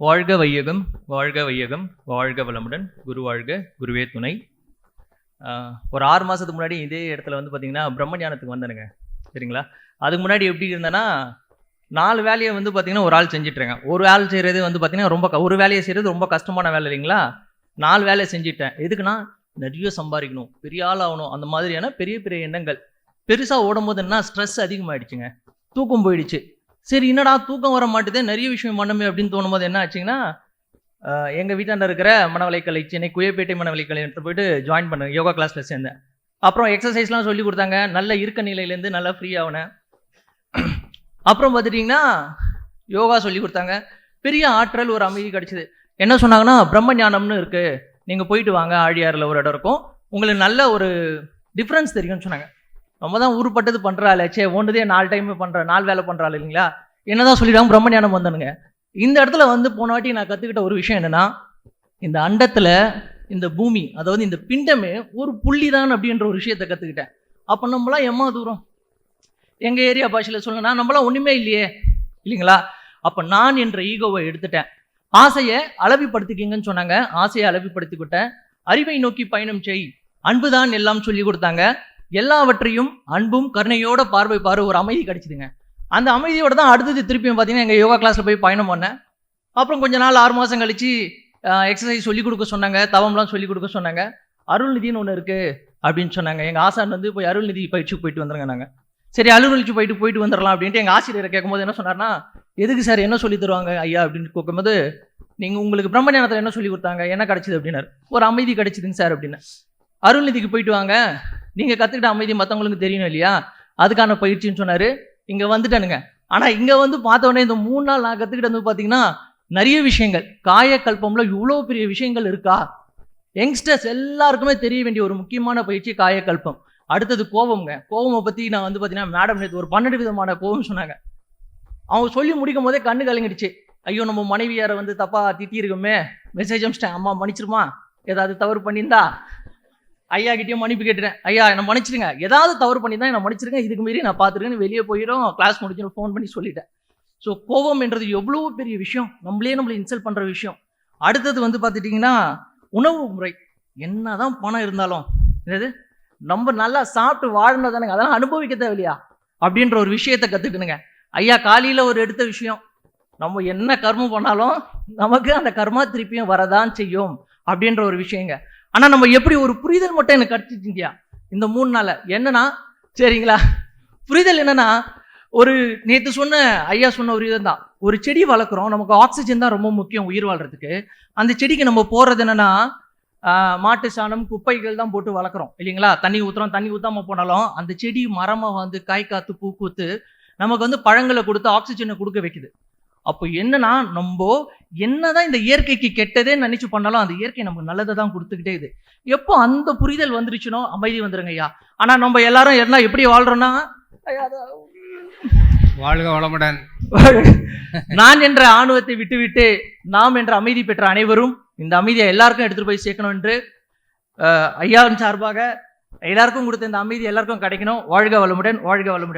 வாழ்க வையகம் வாழ்க வையகம் வாழ்க வளமுடன். குரு வாழ்க குருவே துணை. ஒரு ஆறு மாதத்துக்கு முன்னாடி இதே இடத்துல வந்து பார்த்தீங்கன்னா பிரம்ம ஞானத்துக்கு வந்தேனுங்க. சரிங்களா? அதுக்கு முன்னாடி எப்படி இருந்தேன்னா நாலு வேலையை வந்து பார்த்தீங்கன்னா ஒரு ஆள் செஞ்சிட்ருங்க ஒரு ஆள் செய்கிறது வந்து பார்த்தீங்கன்னா ரொம்ப க- ஒரு வேலையை செய்கிறது ரொம்ப கஷ்டமான வேலை இல்லைங்களா? நாலு வேலையை செஞ்சிட்டேன். எதுக்குன்னா நிறைய சம்பாதிக்கணும். பெரிய ஆள் ஆகணும். அந்த மாதிரியான பெரிய பெரிய எண்ணங்கள். பெருசாக ஓடும் போது என்ன ஸ்ட்ரெஸ் அதிகமாகிடுச்சுங்க தூக்கம் போயிடுச்சு. சரி என்னடா தூக்கம் வர மாட்டுதே நிறைய விஷயம் பண்ணுமே அப்படின்னு தோணும் போது என்ன ஆச்சுங்கன்னா எங்கள் வீட்டாண்ட இருக்கிற மனவலைக்கலை சென்னை குயப்பேட்டை மனவலைக்கலை எடுத்து போயிட்டு ஜாயின் பண்ணேன் யோகா கிளாஸில் சேர்ந்தேன். அப்புறம் எக்ஸசைஸ்லாம் சொல்லி கொடுத்தாங்க. நல்ல இருக்க நிலையிலேருந்து நல்லா ஃப்ரீ ஆகினேன் அப்புறம் பார்த்துட்டிங்கன்னா யோகா சொல்லி கொடுத்தாங்க. பெரிய ஆற்றல் ஒரு அமைதி கிடச்சிது. என்ன சொன்னாங்கன்னா பிரம்ம ஞானம்னு இருக்குது நீங்கள் போயிட்டு வாங்க ஆழியாரில் ஒரு இடம் இருக்கும். உங்களுக்கு நல்ல ஒரு டிஃப்ரென்ஸ் தெரியும்னு சொன்னாங்க. நம்ம தான் உருப்பட்டது பண்ணுறாள் சே ஒன்றுதே நாலு டைம் பண்ணுற நாலு வேலை பண்ணுறாள் இல்லைங்களா? என்னதான் சொல்லிடுவாங்க பிரம்ம ஞானம் வந்தனுங்க இந்த இடத்துல வந்து போன வாட்டி நான் கற்றுக்கிட்ட ஒரு விஷயம் என்னன்னா இந்த அண்டத்தில் இந்த பூமி அதாவது இந்த பிண்டமே ஒரு புள்ளி தான் அப்படின்ற ஒரு விஷயத்தை கற்றுக்கிட்டேன் அப்போ நம்மளாம் எம்மா தூரம்? எங்கள் ஏரியா பாஷையில் சொல்லணும்னா நம்மளாம் ஒன்றுமே இல்லையே இல்லைங்களா? அப்போ நான் என்ற ஈகோவை எடுத்துட்டேன். ஆசையை அளவிப்படுத்திக்கிங்கன்னு சொன்னாங்க. ஆசையை அளவிப்படுத்திக்கிட்டேன். அறிவை நோக்கி பயணம் செய். அன்புதான் எல்லாம் சொல்லி கொடுத்தாங்க. எல்லாவற்றையும் அன்பும் கருணையோட பார்வை பாரு ஒரு அமைதி கிடைச்சிதுங்க. அந்த அமைதியோட தான் அடுத்தது திருப்பியும் பார்த்தீங்கன்னா எங்கள் யோகா கிளாஸில் போய் பயணம் பண்ணேன். அப்புறம் கொஞ்ச நாள் ஆறு மாதம் கழித்து எக்ஸசைஸ் சொல்லிக் கொடுக்க சொன்னாங்க தவம்லாம் சொல்லிக் கொடுக்க சொன்னாங்க. அருள்நிதின்னு ஒன்று இருக்குது அப்படின்னு சொன்னாங்க. எங்கள் ஆசான் வந்து போய் அருள்நிதி பயிற்சிக்கு போயிட்டு வந்துருங்க நாங்கள் சரி அருள்நிதி போயிட்டு போயிட்டு வந்துடலாம் அப்படின்ட்டு எங்கள் ஆசிரியரை கேட்கும்போது என்ன சொன்னார்னா எதுக்கு சார் என்ன சொல்லி தருவாங்க ஐயா? அப்படின்னு கேட்கும்போது நீங்கள் உங்களுக்கு பிரம்ம ஞானத்தில் என்ன சொல்லி கொடுத்தாங்க? என்ன கிடச்சிது? அப்படின்னாரு. ஒரு அமைதி கிடச்சிதுங்க சார் அப்படின்னு. அருள்நிதிக்கு போயிட்டு வாங்க. நீங்கள் கற்றுக்கிட்ட அமைதி மற்றவங்களுக்கு தெரியணும் இல்லையா? அதுக்கான பயிற்சின்னு சொன்னார். இங்கே வந்துட்டானுங்க. ஆனால் இங்கே வந்து பார்த்த உடனே இந்த மூணு நாள் நான் கற்றுக்கிட்டது வந்து பார்த்தீங்கன்னா நிறைய விஷயங்கள். காயக்கல்பம்ல இவ்வளோ பெரிய விஷயங்கள் இருக்கா? யங்ஸ்டர்ஸ் எல்லாருக்குமே தெரிய வேண்டிய ஒரு முக்கியமான பயிற்சி காயக்கல்பம். அடுத்தது கோபம்ங்க. கோபமை பற்றி நான் வந்து பார்த்தீங்கன்னா மேடம் நேற்று ஒரு பன்னெண்டு விதமான கோபம் சொன்னாங்க. அவங்க சொல்லி முடிக்கும் போதே கண்ணு கலங்கிடுச்சு. ஐயோ நம்ம மனைவியாரை வந்து தப்பா திட்டியிருக்கோமே. மெசேஜ் அமிச்சிட்டேன். அம்மா மன்னிச்சிருமா? ஏதாவது தவறு பண்ணியிருந்தா? ஐயா கிட்டயும் மன்னிப்பு கேட்டுறேன். ஐயா என்ன மன்னிச்சிருங்க ஏதாவது தவறு பண்ணி தான் என்ன மன்னிச்சிருங்க இதுக்கு மீறி நான் பார்த்துருக்கேன்னு வெளியே போயிடும் கிளாஸ் முடிஞ்சிடும் ஃபோன் பண்ணி சொல்லிட்டேன். ஸோ கோபம் என்றது எவ்வளோ பெரிய விஷயம். நம்மளே நம்மளை இன்சல்ட் பண்ணுற விஷயம். அடுத்தது வந்து பார்த்துட்டிங்கன்னா உணவு முறை. என்னதான் பணம் இருந்தாலும். என்னது? நம்ம நல்லா சாப்பிட்டு வாழணும் தானேங்க. அதெல்லாம் அனுபவிக்க தேவையில்லையா? அப்படின்ற ஒரு விஷயத்தை கற்றுக்கணுங்க ஐயா காலையில் ஒரு எடுத்த விஷயம். நம்ம என்ன கர்மம் பண்ணாலும் நமக்கு அந்த கர்மா திருப்பியும் வரதான் செய்யும். அப்படின்ற ஒரு விஷயங்க. ஆனால் நம்ம எப்படி ஒரு புரிதல் மட்டும் எனக்கு கிடச்சிச்சிங்கயா இந்த மூணு நாளில். என்னன்னா சரிங்களா? புரிதல் என்னன்னா ஒரு நேற்று சொன்ன ஐயா சொன்ன ஒரு இதுதான். ஒரு செடி வளர்க்குறோம் நமக்கு ஆக்சிஜன் தான் ரொம்ப முக்கியம் உயிர் வாழ்கிறதுக்கு அந்த செடிக்கு நம்ம போடுறது என்னன்னா மாட்டு சாணம் குப்பைகள் தான் போட்டு வளர்க்குறோம் இல்லைங்களா? தண்ணி ஊற்றுறோம் தண்ணி ஊற்றாம போனாலும் அந்த செடி மரமாக வந்து காய் காத்து பூ கூத்து நமக்கு வந்து பழங்களை கொடுத்து ஆக்சிஜனை கொடுக்க வைக்குது. அப்போ என்னன்னா நம்ம என்னதான் இந்த இயற்கைக்கு கெட்டதே நினைச்சு பண்ணாலும் அந்த இயற்கை நமக்கு நல்லதை தான் கொடுத்துக்கிட்டே இது. எப்போ அந்த புரிதல் வந்துருச்சுனோ அமைதி வந்துருங்க ஐயா. ஆனா நம்ம எல்லாரும் எல்லாம் எப்படி வாழ்றோம்னா வாழ்க வளமுடன். நான் என்ற ஆணவத்தை விட்டுவிட்டு நாம் என்ற அமைதி பெற்ற அனைவரும் இந்த அமைதியை எல்லாருக்கும் எடுத்துட்டு போய் சேர்க்கணும் என்று ஐயாவின் சார்பாக எல்லாருக்கும் கொடுத்த இந்த அமைதி எல்லாருக்கும் கிடைக்கணும். வாழ்க வளமுடன் வாழ்க வளமுடன்.